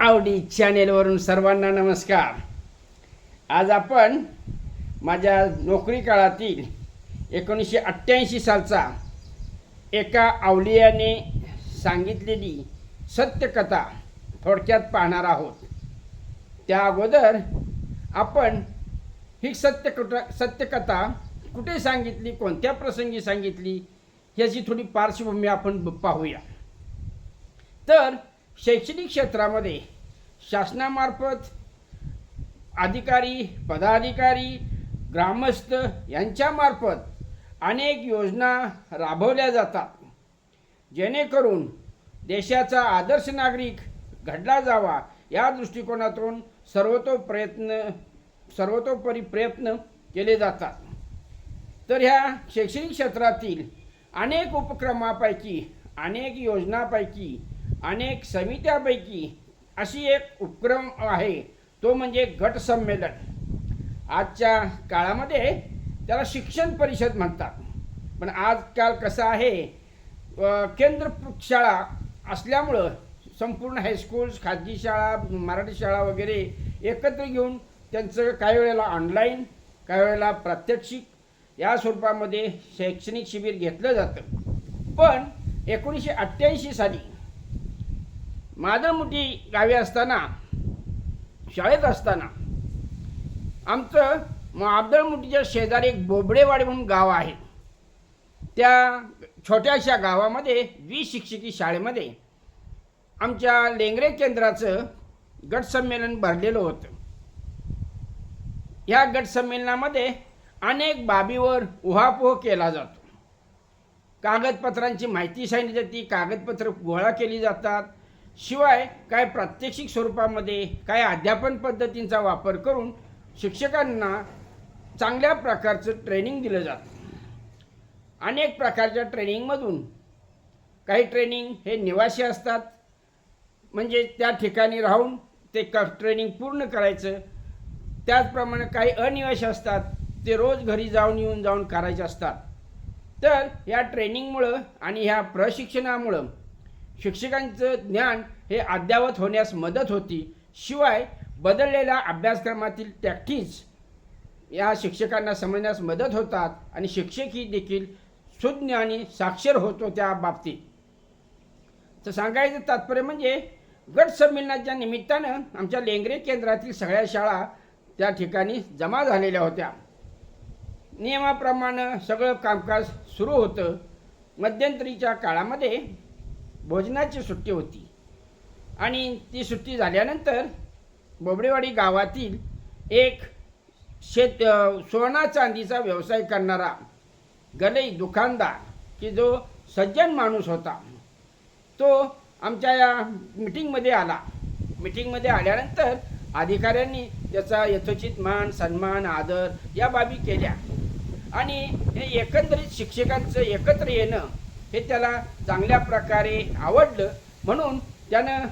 आवडी चॅनेलवरून सर्वांना नमस्कार. आज आपण माझ्या नोकरी काळातील एकोणीसशे अठ्ठ्याऐंशी सालचा एका आवलियाने सांगितलेली सत्यकथा थोडक्यात पाहणार आहोत. त्या अगोदर आपण ही सत्यकथा सत्यकथा कुठे सांगितली कोणत्या प्रसंगी सांगितली याची थोडी पार्श्वभूमी आपण पाहूया. तर शैक्षणिक क्षेत्रामध्ये शासनामार्फत अधिकारी पदाधिकारी ग्रामस्थ यांच्यामार्फत अनेक योजना राबवल्या जातात. जेणेकरून देशाचा आदर्श नागरिक घडला जावा या दृष्टिकोनातून सर्वतो प्रयत्न सर्वतोपरी प्रयत्न केले जातात. तर ह्या शैक्षणिक क्षेत्रातील अनेक उपक्रमापैकी अनेक योजनापैकी अनेक समित्यापैकी अशी एक उपक्रम आहे. तो म्हणजे गट संमेलन. आजच्या काळामध्ये त्याला शिक्षण परिषद म्हणतात. पण आजकाल कसं आहे केंद्र शाळा असल्यामुळं संपूर्ण हायस्कूल्स खाजगी शाळा मराठी शाळा वगैरे एकत्र घेऊन त्यांचं काही वेळेला ऑनलाईन काही वेळेला प्रात्यक्षिक या स्वरूपामध्ये शैक्षणिक शिबिर घेतलं जातं. पण एकोणीसशे अठ्ठ्याऐंशी साली माधवमुठी गावी असताना शाळेत असताना आमचं महाबदळमुठीच्या शेजारी एक बोबडेवाडी म्हणून गाव आहे. त्या छोट्याशा गावामध्ये वीस शिक्षकी शाळेमध्ये आमच्या लेंगरे केंद्राचं गटसंमेलन भरलेलं होतं. ह्या गटसंमेलनामध्ये अनेक बाबीवर उहापोह केला जातो. कागदपत्रांची माहिती सांगितली जाते कागदपत्र गोळा केली जातात शिवाय काय प्रात्यक्षिक स्वरूपामध्ये काय अध्यापन पद्धतींचा वापर करून शिक्षकांना चांगल्या प्रकारचं ट्रेनिंग दिलं जातं. अनेक प्रकारच्या ट्रेनिंगमधून काही ट्रेनिंग हे निवासी असतात. म्हणजे त्या ठिकाणी राहून ते क ट्रेनिंग पूर्ण करायचं. त्याचप्रमाणे काही अनिवासी असतात ते रोज घरी जाऊन येऊन जाऊन करायचे असतात. तर या ट्रेनिंगमुळं आणि ह्या प्रशिक्षणामुळं शिक्षकांचं ज्ञान हे अद्यावत होण्यास मदत होती. शिवाय बदललेल्या अभ्यासक्रमातील टॅक्टीज या शिक्षकांना समजण्यास मदत होतात आणि शिक्षकही देखील सुज्ञ आणि साक्षर होतो त्या बाबतीत. तर सांगायचं तात्पर्य म्हणजे गट संमेलनाच्या निमित्तानं आमच्या लेंगरे केंद्रातील सगळ्या शाळा त्या ठिकाणी जमा झालेल्या होत्या. नियमाप्रमाणे सगळं कामकाज सुरू होतं. मध्यंतरीच्या काळामध्ये भोजनाची सुट्टी होती. आणि ती सुट्टी झाल्यानंतर बोबडेवाडी गावातील एक शेत सोना चांदीचा व्यवसाय करणारा गलई दुकानदार की जो सज्जन माणूस होता तो आमच्या या मिटिंगमध्ये आला. मिटिंगमध्ये आल्यानंतर अधिकाऱ्यांनी त्याचा यथोचित मान सन्मान आदर या बाबी केल्या. आणि हे एकंदरीत शिक्षकांचं एकत्र येणं हे त्याला चांगल्या प्रकारे आवडलं. म्हणून त्यानं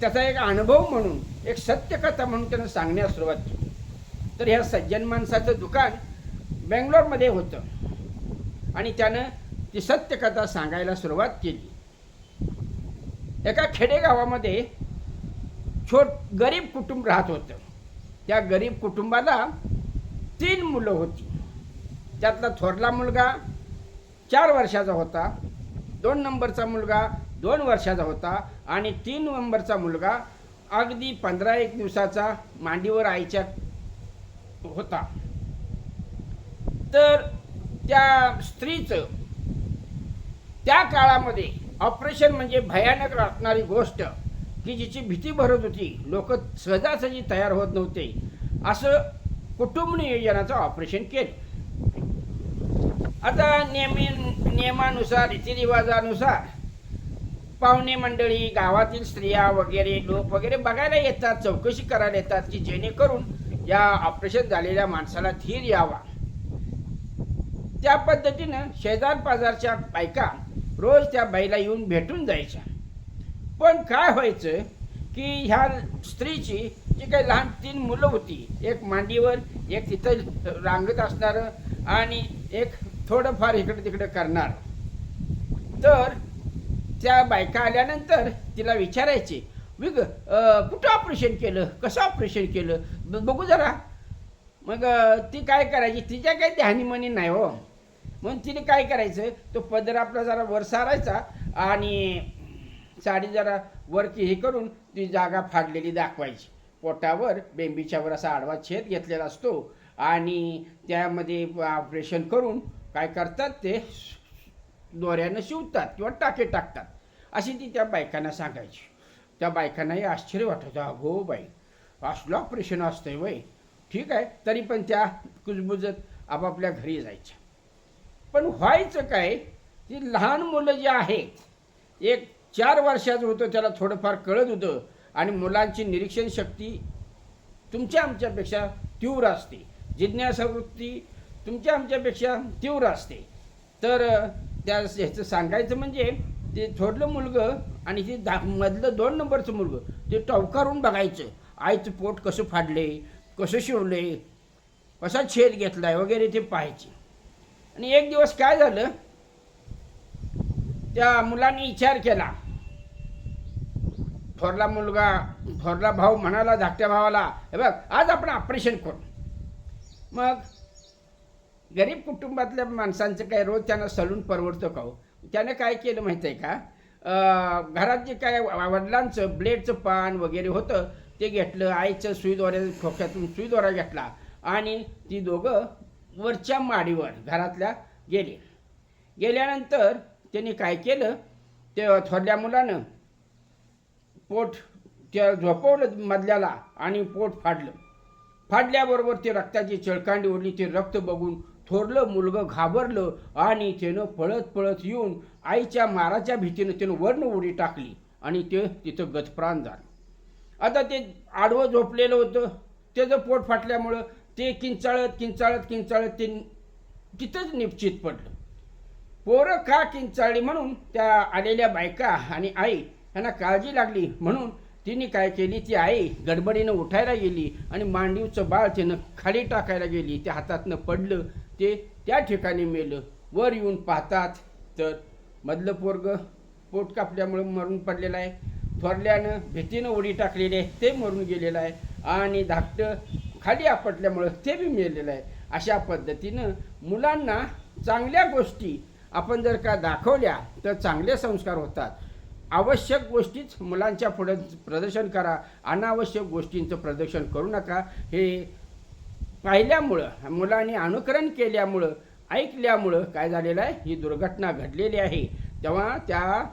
त्याचा एक अनुभव म्हणून एक सत्यकथा म्हणून त्यानं सांगण्यास सुरुवात केली. तर ह्या सज्जन माणसाचं दुकान बेंगलोरमध्ये होतं. आणि त्यानं ती सत्यकथा सांगायला सुरुवात केली. एका खेडेगावामध्ये छोट गरीब कुटुंब राहत होतं. त्या गरीब कुटुंबाला तीन मुलं होती. त्यातला थोरला मुलगा चार वर्षाचा होता दोन नंबरचा मुलगा दोन वर्षाचा होता आणि तीन नंबरचा मुलगा अगदी पंधरा एक दिवसाचा मांडीवर आईच्या होता. तर त्या स्त्रीचं त्या काळामध्ये ऑपरेशन म्हणजे भयानक असणारी गोष्ट की जिची भीती भरत होती. लोक सहजासहजी तयार होत नव्हते. असं कुटुंब नियोजनाचं ऑपरेशन केलं. आता नेहमी नियमानुसार रीतिरिवाजानुसार पाहुणे मंडळी गावातील स्त्रिया वगैरे लोक वगैरे बघायला येतात चौकशी करायला येतात की जेणेकरून या ऑपरेशन झालेल्या माणसाला धीर यावा. त्या पद्धतीनं शेजार पाजारच्या बायका रोज त्या बाईला येऊन भेटून जायच्या. पण काय व्हायचं की ह्या स्त्रीची जी काही लहान तीन मुलं होती एक मांडीवर एक तिथं रांगत असणारं आणि एक थोडंफार इकडं तिकडं करणार. तर त्या बायका आल्यानंतर तिला विचारायचे विग कुठं ऑपरेशन केलं? कसं ऑपरेशन केलं? बघू जरा. मग ती काय करायची? तिच्या काही ध्यानीमनी नाही हो. म्हणून तिने काय करायचं? तो पदर आपला जरा वर सारायचा आणि साडी जरा वर की हे करून ती जागा फाडलेली दाखवायची. पोटावर बेंबीच्यावर असा आडवा छेद घेतलेला असतो आणि त्यामध्ये ऑपरेशन करून काय करतात ते? दोऱ्यानं शिवतात किंवा टाके टाकतात. अशी ती त्या बायकांना सांगायची. त्या बायकांनाही आश्चर्य वाटायचं अगो बाई असलं ऑपरेशन असतंय वय. ठीक आहे तरी पण त्या कुजबुजत आपापल्या घरी जायच्या. पण व्हायचं काय ती लहान मुलं जी आहेत एक चार वर्षाचं होतं त्याला थोडंफार कळत होतं. आणि मुलांची निरीक्षण शक्ती तुमच्या आमच्यापेक्षा तीव्र असते. जिज्ञासा वृत्ती तुमच्या आमच्यापेक्षा तीव्र असते. तर त्या ह्याचं सांगायचं म्हणजे ते थोडलं मुलगं आणि ते दा मधलं दोन नंबरचं मुलगं ते टवकारून बघायचं आईचं पोट कसं फाडले कसं शिवले कसा छेद घेतलाय वगैरे ते पाहायचे. आणि एक दिवस काय झालं त्या मुलांनी विचार केला. थोरला मुलगा थोरला भाऊ म्हणाला धाकट्या भावाला हे बघ आज आपण ऑपरेशन करू. मग गरीब कुटुंबातल्या माणसांचं काय रोज त्यांना सलून परवडतो का हो? त्यानं काय केलं माहीत आहे का घरात जे काय वडिलांचं ब्लेडचं पान वगैरे होतं ते घेतलं आईचं सुईद्वारे खोक्यातून सुईद्वारा घेतला आणि ती दोघं वरच्या माडीवर घरातल्या गेले. गेल्यानंतर त्यांनी काय केलं? ते थोरल्या मुलानं पोट त्या झोपवलं मधल्याला आणि पोट फाडलं. फाडल्याबरोबर ते रक्ताची चळकांडी ओढली ते रक्त बघून थोरलं मुलगं घाबरलं आणि त्यानं पळत पळत येऊन आईच्या माराच्या भीतीनं त्यानं वर्ण उडी टाकली आणि ते तिथं गतप्राण झालं. आता ते आडवं झोपलेलं होतं. त्याचं पोट फाटल्यामुळं ते किंचाळत किंचाळत किंचाळत ते तिथंच निश्चित पडलं. पोरं का किंचाळली म्हणून त्या आलेल्या बायका आणि आई यांना काळजी लागली म्हणून तिने काय केली? ती आई गडबडीनं उठायला गेली आणि मांडीवचं बाळ तिनं खाली टाकायला गेली. ते हातातनं पडलं ते त्या ठिकाणी मेलं. वर येऊन पाहतात तर मधलं पोरग पोट कापल्यामुळं मरून पडलेलं आहे. थोरल्यानं भीतीनं उडी टाकलेली आहे ते मरून गेलेलं आहे. आणि धाकटं खाली आपटल्यामुळं ते बी मेलेलं आहे. अशा पद्धतीनं मुलांना चांगल्या गोष्टी आपण जर का दाखवल्या तर चांगले संस्कार होतात. आवश्यक गोष्टीच मुलांच्या पुढे प्रदर्शन करा. अनावश्यक गोष्टींचं प्रदर्शन करू नका. हे पाहिल्यामुळं मुलांनी अनुकरण केल्यामुळं ऐकल्यामुळं काय झालेलं आहे? ही दुर्घटना घडलेली आहे. तेव्हा त्या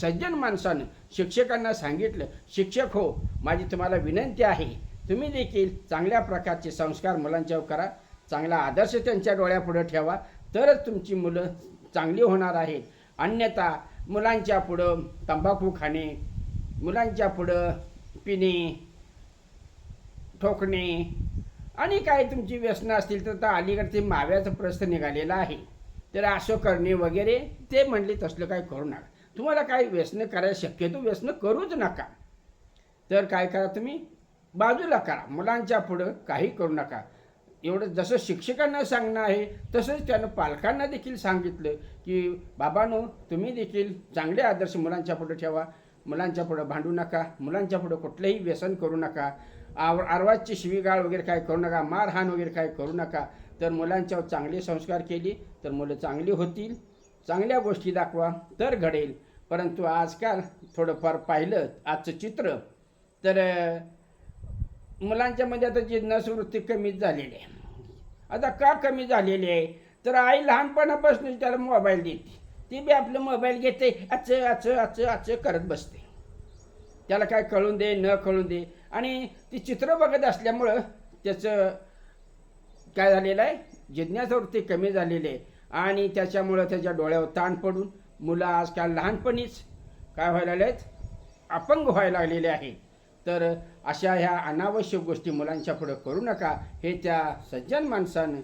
सज्जन माणसानं शिक्षकांना सांगितलं शिक्षक हो माझी तुम्हाला विनंती आहे तुम्ही देखील चांगल्या प्रकारचे संस्कार मुलांच्यावर करा चांगला आदर्श त्यांच्या डोळ्यापुढे ठेवा तरच तुमची मुलं चांगली होणार आहेत. अन्यथा मुलांच्या पुढं तंबाखू खाणे मुलांच्या पुढं पिणे ठोकणे आणि काय तुमची व्यसनं असतील तर आता अलीकडे ते माव्याचं प्रश्न निघालेला आहे. तर असं करणे वगैरे ते म्हणले तसलं काय करू नका. तुम्हाला काय व्यसनं करायला शक्यतो व्यसनं करूच नका. तर काय करा तुम्ही? बाजूला करा. मुलांच्या पुढं काही करू नका. एवढं जसं शिक्षकांना सांगणं आहे तसंच त्यानं पालकांना देखील सांगितलं की बाबांनो तुम्ही देखील चांगले आदर्श मुलांच्या पुढं ठेवा. मुलांच्या पुढं भांडू नका. मुलांच्या पुढं कुठलंही व्यसन करू नका. आव आर्वाजची शिवीगाळ वगैरे काय करू नका मारहाण वगैरे काय करू नका. तर मुलांच्यावर चांगले संस्कार केले तर मुलं चांगली होतील. चांगल्या गोष्टी दाखवा तर घडेल. परंतु आजकाल थोडंफार पाहिलं आजचं चित्र तर मुलांच्यामध्ये आता जी नसवृत्ती कमीच झालेली आहे. आता का कमी झालेली आहे? तर आई लहानपणापासून त्याला मोबाईल देते. ती बी आपलं मोबाईल घेते अचं अचं अचं अचं करत बसते. त्याला काय कळून दे न कळून दे. आणि ती चित्र बघत असल्यामुळं त्याचं काय झालेलं आहे? जिज्ञासा कमी झालेली आहे. आणि त्याच्यामुळं त्याच्या डोळ्यावर ताण पडून मुलं आजकाल लहानपणीच काय व्हायला आहेत अपंग व्हायला लागलेले आहे. तर अशा ह्या अनावश्यक गोष्टी मुलांच्या पुढं करू नका. हे त्या सज्जन माणसानं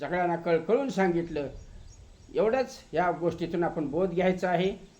सगळ्यांना कळकळून सांगितलं. एवढंच ह्या गोष्टीतून आपण बोध घ्यायचा आहे.